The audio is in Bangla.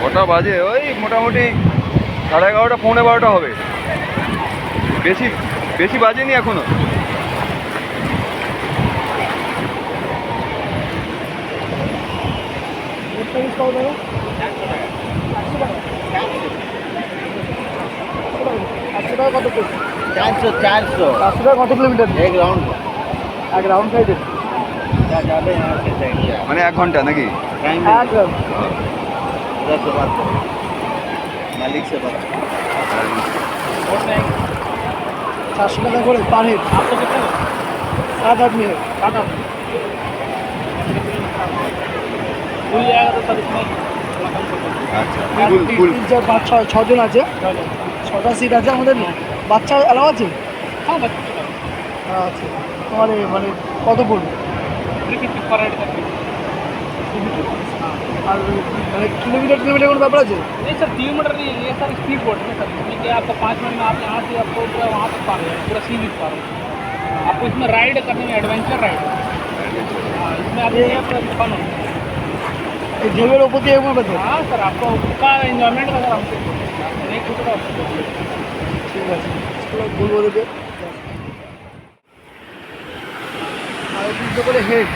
কটা বাজে? ওই মোটামুটি সাড়ে এগারোটা পৌনে বারোটা হবে। বেশি বেশি বাজেনি এখনও। চারশো চারশো। চারশো টাকা কত কিলোমিটার? এক রাউন্ড এক রাউন্ড সাইডে মানে এক ঘণ্টা নাকি? চারশো টাকা করে আট ছজন আছে ছটা সিট আছে আমাদের বাচ্চা। অ্যালাউ আছে তোমার মানে কত পড়বে? আর মানে কিলোমিটার কিলোমিটার কোনো ব্যাপার আছে नहीं सर किलोमीटर नहीं ये सर स्पीड बोर्ड है सर इसमें क्या आपको पाँच मिनट में आप यहाँ से आपको पूरा वहाँ तक पार है पूरा सी बीच पार है आपको इसमें राइड करने में एडवेंचर राइड हाँ इसमें आप ये पूरा फन हो এই ঢেউয়ের ওপর দিয়ে এগোবে তো हाँ सर आपको उसका इन्जॉयमेंट का सर हमसे नहीं खुद का ঠিক আছে চলো বলবো ওদেরকে করে হেড।